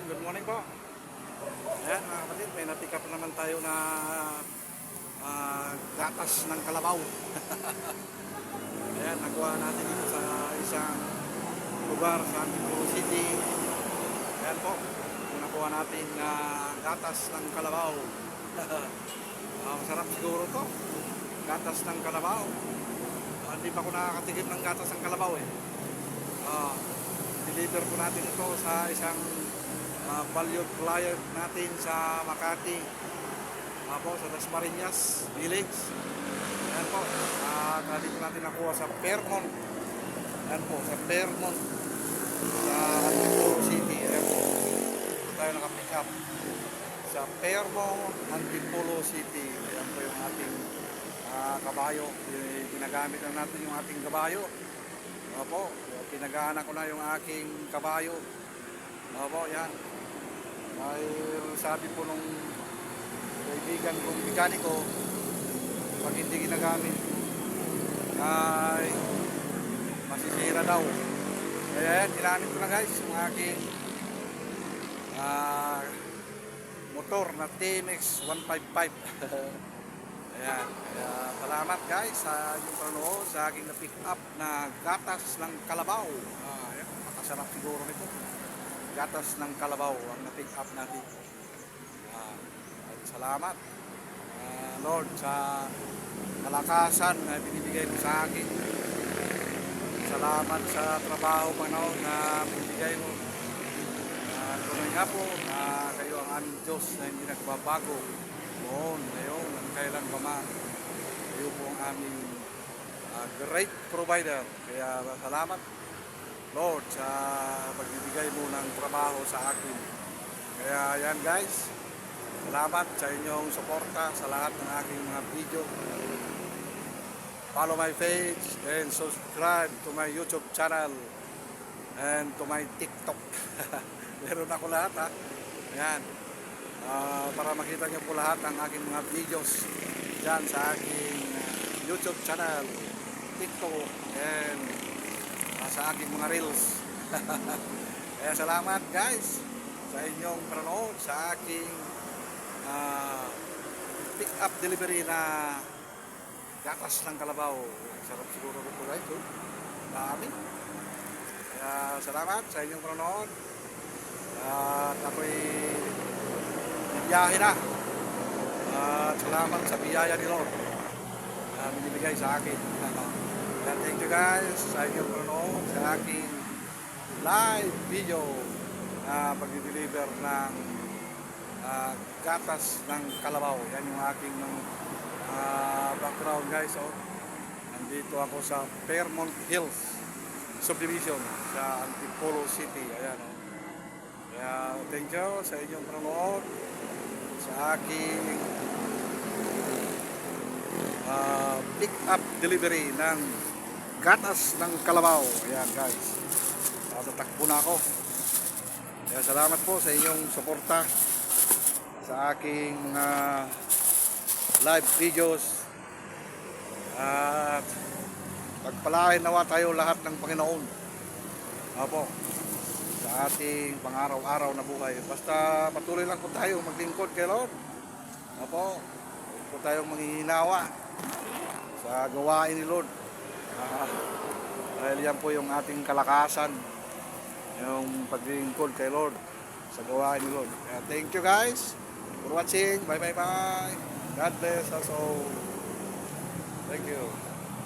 Ayan, good morning po. Ayan mga kapatid, may napick up naman tayo na ah, gatas ng kalabaw. Ayan, nakuha natin dito sa isang lugar sa Antipolo City. Ayan po, nakuha natin na gatas ng kalabaw. Ah, masarap siguro to. Gatas ng kalabaw. Ah, hindi pa ako nakakatikim ng gatas ng kalabaw eh. Ah, deliver po natin ito sa isang uh, valued client natin sa Makati. Apo, sa Las Marinas Village. Ayan po. Uh, dito natin nakuha sa Fairmont. Ayan po, sa Fairmont. Sa Antipolo City. Ayan po. Dito tayo nakapick up. Sa Fairmont, Antipolo City. Ayan po yung ating ah, kabayo. Eh, Ginagamit na natin yung ating kabayo. Opo, pinagaanak ko na yung aking kabayo. Opo, yan. Ay, sabi po nung kaibigan kong mekaniko, pag hindi ginagamit, ay masisira daw. Kaya yan, ginamit ko na guys, yung aking ah, motor na TMX 155. Ayan. Kaya salamat guys sa inyong panonood sa aking na-pick up na gatas ng kalabaw. Ah, ayan. Makasarap siguro nito. Gatas ng kalabaw ang na-pick up natin. At salamat ah, Lord sa kalakasan na binibigay mo sa akin. Salamat sa trabaho Panginoon na binibigay mo. Uh, tunay nga po na kayo ang aming Diyos na hindi nagbabago noon, ngayon, at kailan pa man. Kayo po ang aming ah, great provider. Kaya salamat, Lord, sa pagbibigay mo ng trabaho sa akin. Kaya yan guys, salamat sa inyong suporta sa lahat ng aking mga video. Follow my page and subscribe to my YouTube channel and to my TikTok. Meron ako lahat ha. Yan. Ah, para makita niyo po lahat ng aking mga videos dyan sa aking ah, YouTube channel, TikTok, and sa aking mga reels. Kaya salamat guys sa inyong panonood sa aking ah, pick up delivery na gatas ng kalabaw. Sarap siguro ito guys. Oh. Dami. Kaya salamat sa inyong panonood. At ako'y biyahe na. At salamat sa biyaya ni Lord na binibigay sa akin. And thank you guys sa inyong panonood sa aking live video na pag-deliver ng ah, gatas ng kalabaw. Yan yung aking ah, background guys. Oh. Nandito ako sa Fairmont Hills subdivision sa Antipolo City. Ayan oh. Kaya thank you sa inyong panonood sa aking ah, pick up delivery ng gatas ng kalabaw. Ayan guys. Tatakbo na ako. Kaya salamat po sa inyong suporta sa aking mga live videos. At pagpalain nawa tayo lahat ng Panginoon. Opo sa ating pang-araw-araw na buhay. Basta patuloy lang po tayo maglingkod kay Lord. Huwag po tayong manghihinawa sa gawain ni Lord. Ah, dahil yan po yung ating kalakasan, yung paglingkod kay Lord sa gawain ni Lord. Kaya thank you guys for watching. Bye bye bye. God bless us all. Thank you.